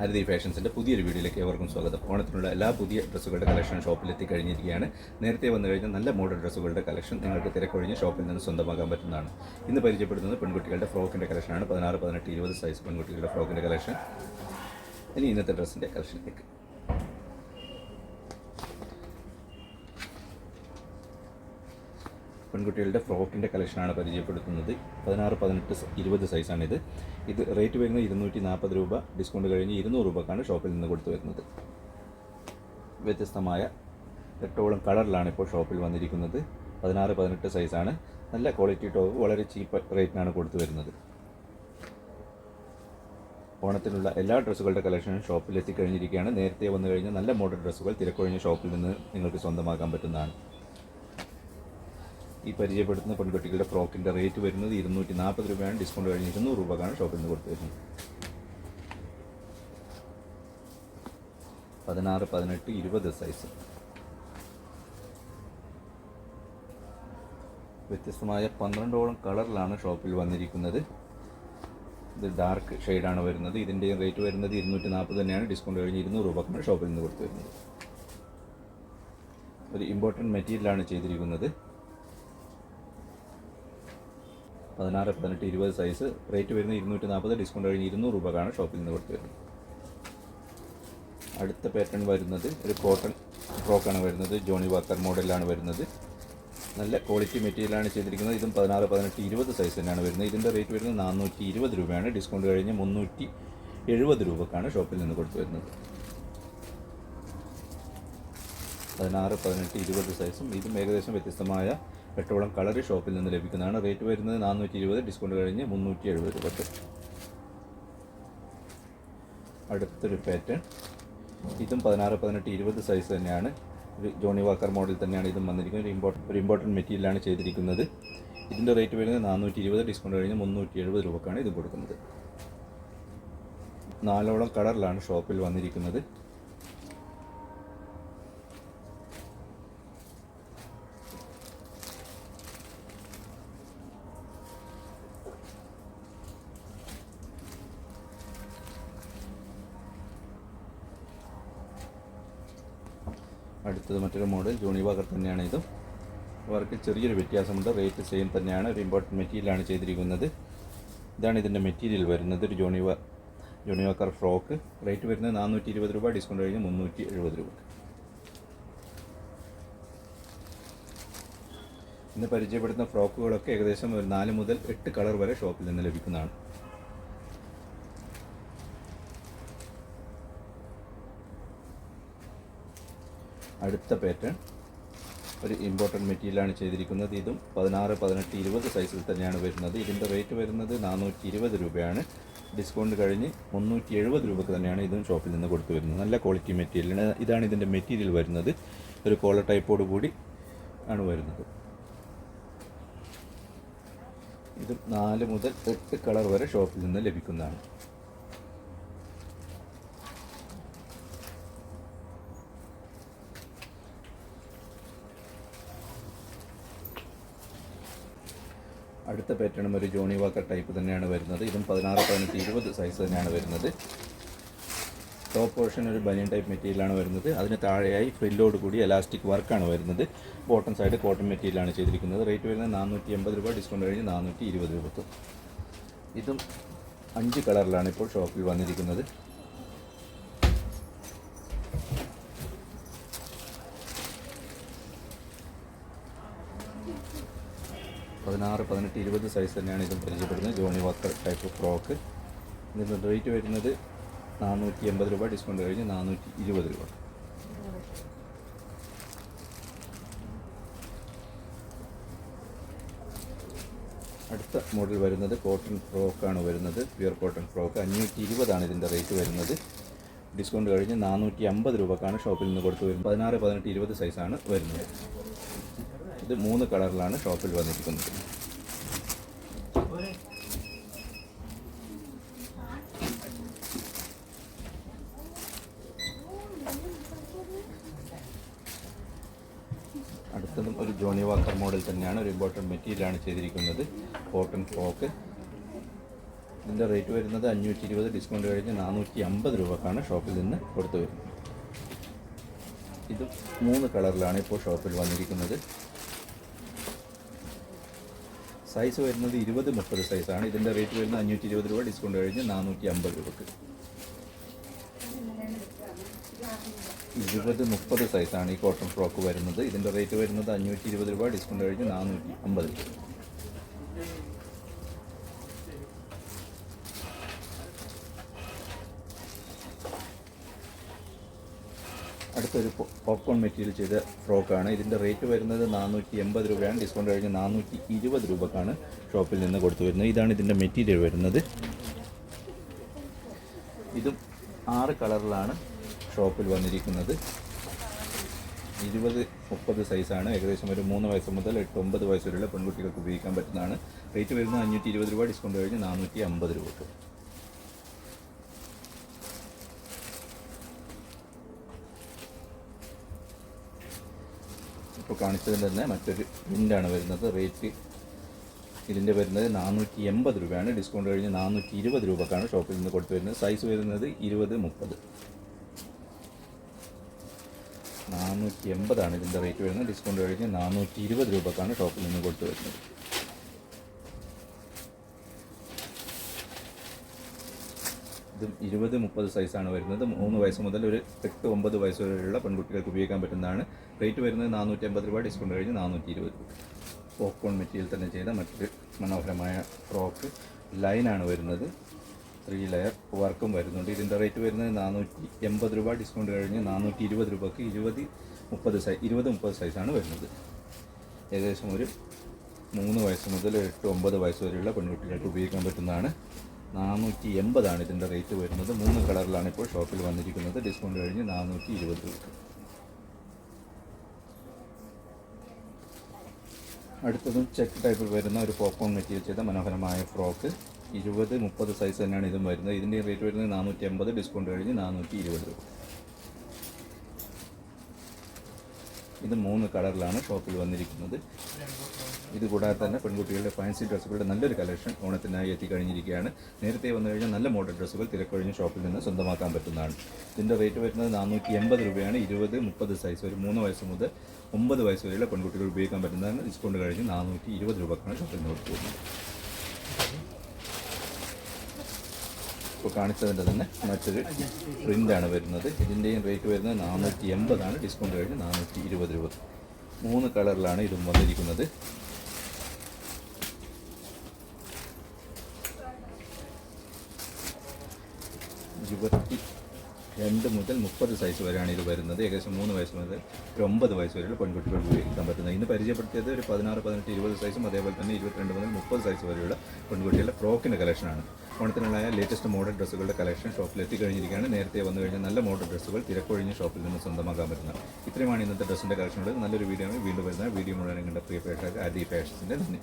ആരതി ഫാഷൻസിന്റെ പുതിയൊരു വീഡിയോയിലേക്ക് ഏവർക്കും സ്വാഗതം. ഓണത്തിനുള്ള എല്ലാ പുതിയ ഡ്രസ്സുകളുടെ കളക്ഷൻ ഷോപ്പിൽ എത്തിക്കഴിഞ്ഞിരിക്കുകയാണ് നേരത്തെ വന്നു കഴിഞ്ഞാൽ നല്ല മോഡൽ ഡ്രസ്സുകളുടെ കളക്ഷൻ നിങ്ങൾക്ക് തിരക്കൊഴിഞ്ഞ് ഷോപ്പിൽ നിന്ന് സ്വന്തമാക്കാൻ പറ്റുന്നതാണ്. ഇന്ന് പരിചയപ്പെടുന്നത് പെൺകുട്ടികളുടെ ഫ്രോക്കിന്റെ കളക്ഷനാണ്. പതിനാറ് പതിനെട്ട് ഇരുപത് സൈസ് പെൺകുട്ടികളുടെ ഫ്രോക്കിന്റെ കളക്ഷൻ. ഇനി ഇന്നത്തെ ഡ്രസ്സിന്റെ കളക്ഷനിലേക്ക് പെൺകുട്ടികളുടെ ഫ്രോക്കിന്റെ കളക്ഷനാണ് പരിചയപ്പെടുത്തുന്നത്. പതിനാറ് പതിനെട്ട് ഇരുപത് സൈസാണിത്. ഇത് റേറ്റ് വരുന്നത് ഇരുന്നൂറ്റി നാൽപ്പത് രൂപ. ഡിസ്കൗണ്ട് കഴിഞ്ഞ് ഇരുന്നൂറ് രൂപക്കാണ് ഷോപ്പിൽ നിന്ന് കൊടുത്തു വരുന്നത്. വ്യത്യസ്തമായ എട്ടോളം കളറിലാണ് ഇപ്പോൾ ഷോപ്പിൽ വന്നിരിക്കുന്നത്. പതിനാറ് പതിനെട്ട് സൈസാണ്. നല്ല ക്വാളിറ്റി ടോപ്പ് വളരെ ചീപ്പ് റേറ്റിനാണ് കൊടുത്തു വരുന്നത്. ഓണത്തിനുള്ള എല്ലാ ഡ്രസ്സുകളുടെ കളക്ഷനും ഷോപ്പിൽ എത്തിക്കഴിഞ്ഞിരിക്കുകയാണ് നേരത്തെ വന്നു കഴിഞ്ഞാൽ നല്ല മോഡൽ ഡ്രസ്സുകൾ തിരക്കൊഴിഞ്ഞ ഷോപ്പിൽ നിന്ന് നിങ്ങൾക്ക് സ്വന്തമാക്കാൻ പറ്റുന്നതാണ്. ഈ പരിചയപ്പെടുത്തുന്ന പെൺകുട്ടികളുടെ ഫ്രോക്കിന്റെ റേറ്റ് വരുന്നത് ഇരുന്നൂറ്റി നാൽപ്പത് രൂപയാണ്. ഡിസ്കൗണ്ട് കഴിഞ്ഞ് ഇരുന്നൂറ് രൂപക്കാണ് ഷോപ്പിൽ നിന്ന് കൊടുത്തു വരുന്നത് പതിനാറ് പതിനെട്ട് ഇരുപത് സൈസ് വ്യത്യസ്തമായ പന്ത്രണ്ടോളം കളറിലാണ് ഷോപ്പിൽ വന്നിരിക്കുന്നത്. ഇത് ഡാർക്ക് ഷെയ്ഡാണ് വരുന്നത്. ഇതിന്റെ റേറ്റ് വരുന്നത് ഇരുന്നൂറ്റി നാൽപ്പത് തന്നെയാണ്. ഡിസ്കൗണ്ട് കഴിഞ്ഞ് ഇരുന്നൂറ് രൂപക്കാണ് ഷോപ്പിൽ നിന്ന് കൊടുത്തു വരുന്നത് ഒരു ഇമ്പോർട്ടന്റ് മെറ്റീരിയലാണ് ചെയ്തിരിക്കുന്നത്. പതിനാറ് പതിനെട്ട് ഇരുപത് സൈസ് റേറ്റ് വരുന്നത് ഇരുന്നൂറ്റി നാൽപ്പത് ഡിസ്കൗണ്ട് കഴിഞ്ഞ് ഇരുന്നൂറ് രൂപക്കാണ് ഷോപ്പിൽ നിന്ന് കൊടുത്തു വരുന്നത് അടുത്ത പാറ്റേൺ വരുന്നത് ഒരു കോട്ടൺ ഫ്രോക്കാണ് വരുന്നത്. ജോണി വാക്കർ മോഡലാണ് വരുന്നത്. നല്ല ക്വാളിറ്റി മെറ്റീരിയലാണ് ചെയ്തിരിക്കുന്നത്. ഇതും പതിനാറ് പതിനെട്ട് ഇരുപത് സൈസ് തന്നെയാണ് വരുന്നത്. ഇതിന്റെ റേറ്റ് വരുന്നത് നാനൂറ്റി ഇരുപത് രൂപയാണ്. ഡിസ്കൗണ്ട് കഴിഞ്ഞ് മുന്നൂറ്റി എഴുപത് രൂപക്കാണ് ഷോപ്പിൽ നിന്ന് കൊടുത്തു വരുന്നത്. പതിനാറ് പതിനെട്ട് ഇരുപത് സൈസും ഇതും ഏകദേശം വ്യത്യസ്തമായ എട്ടോളം കളർ ഷോപ്പിൽ നിന്ന് ലഭിക്കുന്നതാണ്. റേറ്റ് വരുന്നത് നാനൂറ്റി ഇരുപത് ഡിസ്കൗണ്ട് കഴിഞ്ഞ് മുന്നൂറ്റി എഴുപത് രൂപക്ക്. അടുത്തൊരു പാറ്റേൺ ഇതും പതിനാറ് പതിനെട്ട് ഇരുപത് സൈസ് തന്നെയാണ്. ഒരു ജോണി വാക്കർ മോഡൽ തന്നെയാണ് ഇതും വന്നിരിക്കുന്നത്. ഒരു ഇമ്പോർട്ട് ഒരു ഇമ്പോർട്ടന്റ് മെറ്റീരിയലാണ് ചെയ്തിരിക്കുന്നത്. ഇതിന്റെ റേറ്റ് വരുന്നത് നാനൂറ്റി ഇരുപത് ഡിസ്കൗണ്ട് കഴിഞ്ഞ് മുന്നൂറ്റി എഴുപത് രൂപക്കാണ് ഇത് കൊടുക്കുന്നത്. നാലോളം കളറിലാണ് ഷോപ്പിൽ വന്നിരിക്കുന്നത്. അടുത്തത് മറ്റൊരു മോഡൽ ജോണി വാക്കർ തന്നെയാണ് ഇതും. വർക്ക് ചെറിയൊരു വ്യത്യാസമുണ്ട്. റേറ്റ് സെയിം തന്നെയാണ്. ഒരു ഇമ്പോർട്ടന്റ് മെറ്റീരിയലാണ് ചെയ്തിരിക്കുന്നത്. ഇതാണ് ഇതിന്റെ മെറ്റീരിയൽ വരുന്നത്. ഒരു ജോണി വാ ജോണി വാക്കർ ഫ്രോക്ക് റേറ്റ് വരുന്നത് നാനൂറ്റി ഇരുപത് രൂപ. ഡിസ്കൗണ്ട് കഴിഞ്ഞ് മുന്നൂറ്റി എഴുപത് രൂപ. ഇന്ന് പരിചയപ്പെടുന്ന ഫ്രോക്കുകളൊക്കെ ഏകദേശം ഒരു നാല് മുതൽ എട്ട് കളർ വരെ ഷോപ്പിൽ നിന്ന് ലഭിക്കുന്നതാണ്. അടുത്ത പാറ്റേൺ ഒരു ഇമ്പോർട്ടന്റ് മെറ്റീരിയലാണ് ചെയ്തിരിക്കുന്നത്. ഇതും പതിനാറ് പതിനെട്ട് ഇരുപത് സൈസിൽ തന്നെയാണ് വരുന്നത്. ഇതിന്റെ റേറ്റ് വരുന്നത് നാനൂറ്റി ഇരുപത് രൂപയാണ്. ഡിസ്കൗണ്ട് കഴിഞ്ഞ് മുന്നൂറ്റി എഴുപത് രൂപക്ക് തന്നെയാണ് ഇതും ഷോപ്പിൽ നിന്ന് കൊടുത്തു വരുന്നത്. നല്ല ക്വാളിറ്റി മെറ്റീരിയലാണ് ഇതാണ് ഇതിന്റെ മെറ്റീരിയൽ വരുന്നത്. ഒരു കോളർ ടൈപ്പോട് കൂടി ആണ് വരുന്നത്. ഇത് നാല് മുതൽ എട്ട് കളർ വരെ ഷോപ്പിൽ നിന്ന് ലഭിക്കുന്നതാണ്. അടുത്ത പാറ്റേണും ഒരു ജോണി വാക്കർ ടൈപ്പ് തന്നെയാണ് വരുന്നത്. ഇതും പതിനാറ് പതിനെട്ട് ഇരുപത് സൈസ് തന്നെയാണ് വരുന്നത്. ടോപ്പ് പോർഷൻ ഒരു ബനിയൻ ടൈപ്പ് മെറ്റീരിയലാണ് വരുന്നത്. അതിന് താഴെയായി ഫ്രില്ലോട് കൂടി എലാസ്റ്റിക് വർക്കാണ് വരുന്നത്. ബോട്ടം സൈഡ് കോട്ടൺ മെറ്റീരിയലാണ് ചെയ്തിരിക്കുന്നത്. റേറ്റ് വരുന്നത് നാനൂറ്റി എൺപത് രൂപ ഡിസ്കൗണ്ട് കഴിഞ്ഞ് നാനൂറ്റി ഇരുപത് രൂപക്ക്. ഇതും അഞ്ച് കളറിലാണ് ഇപ്പോൾ ഷോപ്പിൽ വന്നിരിക്കുന്നത്. പതിനാറ് പതിനെട്ട് ഇരുപത് സൈസ് തന്നെയാണ് ഇതും പരിചയപ്പെടുന്നത്. ജോണി വാക്കർ ടൈപ്പ് ഫ്രോക്ക് ഇതിന്റെ റേറ്റ് വരുന്നത് നാനൂറ്റി എൺപത് രൂപ ഡിസ്കൗണ്ട് കഴിഞ്ഞ് നാനൂറ്റി ഇരുപത് രൂപ. അടുത്ത മോഡൽ വരുന്നത് കോട്ടൺ ഫ്രോക്കാണ് വരുന്നത്. പ്യുർ കോട്ടൺ ഫ്രോക്ക് അഞ്ഞൂറ്റി ഇരുപതാണ് ഇതിന്റെ റേറ്റ് വരുന്നത്. ഡിസ്കൗണ്ട് കഴിഞ്ഞ് നാനൂറ്റി അമ്പത് രൂപക്കാണ് ഷോപ്പിൽ നിന്ന് കൊടുത്തു വരുന്നത്. പതിനാറ് പതിനെട്ട് ഇരുപത് സൈസാണ് വരുന്നത്. ഇത് മൂന്ന് കളറിലാണ് ഷോപ്പിൽ വന്നിരിക്കുന്നത്. അടുത്തതും ഒരു ജോണി വാക്കർ മോഡൽ തന്നെയാണ്. ഒരു ഇമ്പോർട്ടന്റ് മെറ്റീരിയലാണ് ചെയ്തിരിക്കുന്നത്. Cotton frock. ഇതിന്റെ റേറ്റ് വരുന്നത് അഞ്ഞൂറ്റി ഇരുപത് ഡിസ്കൗണ്ട് കഴിഞ്ഞ് നാനൂറ്റി അമ്പത് രൂപക്കാണ് ഷോപ്പിൽ നിന്ന് കൊടുത്തു വരുന്നത്. ഇത് മൂന്ന് കളറിലാണ് ഇപ്പോൾ ഷോപ്പിൽ വന്നിരിക്കുന്നത്. സൈസ് വരുന്നത് ഇരുപത് മുപ്പത് സൈസാണ് ഇതിന്റെ റേറ്റ് വരുന്നത് അഞ്ഞൂറ്റി ഇരുപത് രൂപ ഡിസ്കൗണ്ട് കഴിഞ്ഞ് നാനൂറ്റി അമ്പത് രൂപക്ക്. ഇരുപത് മുപ്പത് സൈസാണ് ഈ കോട്ടൺ ഫ്രോക്ക് വരുന്നത്. ഇതിന്റെ റേറ്റ് വരുന്നത് അഞ്ഞൂറ്റി ഇരുപത് രൂപ ഡിസ്കൗണ്ട് കഴിഞ്ഞ് നാനൂറ്റി അമ്പത് രൂപ അടുത്തൊരു പോപ്കോൺ മെറ്റീരിയൽ ചെയ്ത ഫ്രോക്കാണ് ഇതിന്റെ റേറ്റ് വരുന്നത് നാനൂറ്റി എൺപത് രൂപയാണ്. ഡിസ്കൗണ്ട് കഴിഞ്ഞ് നാനൂറ്റി ഇരുപത് രൂപക്കാണ് ഷോപ്പിൽ നിന്ന് കൊടുത്തു വരുന്നത്. ഇതാണ് ഇതിന്റെ മെറ്റീരിയൽ വരുന്നത്. ഇതും ആറ് കളറിലാണ് ഷോപ്പിൽ വന്നിരിക്കുന്നത്. ഇരുപത് മുപ്പത് സൈസാണ് ഏകദേശം ഒരു മൂന്ന് വയസ്സ് മുതൽ എട്ട് ഒമ്പത് വയസ്സ് വരെയുള്ള പെൺകുട്ടികൾക്ക് ഉപയോഗിക്കാൻ പറ്റുന്നതാണ്. റേറ്റ് വരുന്നത് അഞ്ഞൂറ്റി ഇരുപത് രൂപ. ഡിസ്കൗണ്ട് കഴിഞ്ഞ് നാനൂറ്റി അമ്പത് രൂപക്ക്. ഇപ്പോൾ കാണിച്ചതിൽ തന്നെ മറ്റൊരു വിൻഡാണ് വരുന്നത്. റേറ്റ് ഇതിന്റെ വരുന്നത് നാനൂറ്റി എൺപത് രൂപയാണ്. ഡിസ്കൗണ്ട് കഴിഞ്ഞ് നാനൂറ്റി ഇരുപത് രൂപക്കാണ് ഷോപ്പിൽ നിന്ന് കൊടുത്തു വരുന്നത് സൈസ് വരുന്നത് ഇരുപത് മുപ്പത്. നാനൂറ്റി എൺപതാണ് ഇതിന്റെ റേറ്റ് വരുന്നത്. ഡിസ്കൗണ്ട് കഴിഞ്ഞ് നാനൂറ്റി ഇരുപത് രൂപക്കാണ് ഷോപ്പിൽ നിന്ന് കൊടുത്തു വരുന്നത് ഇതും ഇരുപത് മുപ്പത് സൈസാണ് വരുന്നത്. മൂന്ന് വയസ്സ് മുതൽ ഒരു എട്ട് ഒമ്പത് വയസ്സ് വരെയുള്ള പെൺകുട്ടികൾക്ക് ഉപയോഗിക്കാൻ പറ്റുന്നതാണ്. റേറ്റ് വരുന്നത് നാനൂറ്റി അമ്പത് രൂപ ഡിസ്കൗണ്ട് കഴിഞ്ഞ് നാനൂറ്റി ഇരുപത് രൂപ പോപ്കോൺ മെറ്റീരിയൽ തന്നെ ചെയ്ത മറ്റൊരു മനോഹരമായ ഫ്രോക്ക് ലൈനാണ് വരുന്നത്. ത്രീ ലെയർ വർക്കും വരുന്നുണ്ട്. ഇതിന്റെ റേറ്റ് വരുന്നത് നാനൂറ്റി എൺപത് രൂപ ഡിസ്കൗണ്ട് കഴിഞ്ഞ് നാനൂറ്റി ഇരുപത് രൂപക്ക് ഇരുപത് മുപ്പത് സൈസ് ഇരുപത് മുപ്പത് സൈസാണ് വരുന്നത്. ഏകദേശം ഒരു മൂന്ന് വയസ്സ് മുതൽ എട്ട് ഒമ്പത് വയസ്സ് വരെയുള്ള പെൺകുട്ടികൾക്ക് ഉപയോഗിക്കാൻ പറ്റുന്നതാണ്. നാനൂറ്റി എൺപതാണ് ഇതിന്റെ റേറ്റ് വരുന്നത്. മൂന്ന് കളറിലാണ് ഇപ്പോൾ ഷോപ്പിൽ വന്നിരിക്കുന്നത്. ഡിസ്കൗണ്ട് കഴിഞ്ഞ് നാനൂറ്റി ഇരുപത് രൂപ അടുത്തതും ചെക്ക് ടൈപ്പിൽ വരുന്ന ഒരു പോപ്കോൺ മെറ്റീരിയൽ ചെയ്ത മനോഹരമായ ഫ്രോക്ക് ഇരുപത് മുപ്പത് സൈസ് തന്നെയാണ് ഇതും വരുന്നത്. ഇതിന്റെ റേറ്റ് വരുന്നത് നാനൂറ്റി അമ്പത് ഡിസ്കൗണ്ട് കഴിഞ്ഞ് നാനൂറ്റി ഇരുപത് രൂപ. ഇത് മൂന്ന് കളറിലാണ് ഷോപ്പിൽ വന്നിരിക്കുന്നത്. ഇത് കൂടാതെ തന്നെ പെൺകുട്ടികളുടെ ഫാൻസി ഡ്രസ്സുകളുടെ നല്ലൊരു കളക്ഷൻ ഓണത്തിനായി എത്തിക്കഴിഞ്ഞിരിക്കുകയാണ്. നേരത്തെ വന്നു കഴിഞ്ഞാൽ നല്ല മോഡൽ ഡ്രസ്സുകൾ തിരക്കൊഴിഞ്ഞ് ഷോപ്പിൽ നിന്ന് സ്വന്തമാക്കാൻ പറ്റുന്നതാണ്. ഇതിന്റെ റേറ്റ് വരുന്നത് നാനൂറ്റി എൺപത് രൂപയാണ്. ഇരുപത് മുപ്പത് സൈസ് ഒരു മൂന്ന് വയസ്സ് മുതൽ ഒമ്പത് വയസ്സ് വരെയുള്ള പെൺകുട്ടികൾ ഉപയോഗിക്കാൻ പറ്റുന്നതാണ്. ഡിസ്കൗണ്ട് കഴിഞ്ഞ് നാനൂറ്റി ഇരുപത് രൂപക്കാണ് ഷോപ്പിൽ നിന്ന് കൊടുക്കുന്നത് ഇപ്പോൾ കാണിച്ചതിന്റെ തന്നെ മറ്റൊരു പ്രിന്റാണ് വരുന്നത്. ഇതിന്റെയും റേറ്റ് വരുന്നത് നാനൂറ്റി എൺപതാണ് ഡിസ്കൗണ്ട് കഴിഞ്ഞ് നാനൂറ്റി ഇരുപത് രൂപ. മൂന്ന് കളറിലാണ് ഇതും വന്നിരിക്കുന്നത്. ഇരുപത്തി രണ്ട് മുതൽ മുപ്പത് സൈസ് വരെയാണ് ഇത് വരുന്നത്. ഏകദേശം മൂന്ന് വയസ്സ് മുതൽ ഒരു ഒമ്പത് വയസ്സ് വരെയുള്ള പെൺകുട്ടികൾ ഉപയോഗിക്കാൻ പറ്റുന്നത്. ഇന്ന് പരിചയപ്പെടുത്തിയത് ഒരു പതിനാറ് പതിനെട്ട് ഇരുപത് സൈസും അതേപോലെ തന്നെ ഇരുപത്തിരണ്ട് മുതൽ മുപ്പത് സൈസ് വരെയുള്ള പെൺകുട്ടികളുടെ ഫ്രോക്കിന്റെ കളക്ഷനാണ് ഓണത്തിനുള്ള ലേറ്റസ്റ്റ് മോഡൽ ഡ്രസ്സുകളുടെ കളക്ഷൻ ഷോപ്പിൽ എത്തിക്കഴിഞ്ഞിരിക്കുകയാണ്. നേരത്തെ വന്നു കഴിഞ്ഞാൽ നല്ല മോഡൽ ഡ്രസ്സുകൾ തിരക്കൊഴിഞ്ഞ് ഷോപ്പിൽ നിന്ന് സ്വന്തമാക്കാൻ പറ്റുന്നത് ഇത്രയുമാണ് ഇന്നത്തെ ഡ്രസ്സിന്റെ കളക്ഷനുള്ളത് നല്ലൊരു വീഡിയോ വീണ്ടും വരുന്ന വീഡിയോ മുഴുവൻ കണ്ട പ്രിയ പ്രേക്ഷകർക്ക് ആദ്യ ഫാഷൻസിന്റെ നന്ദി.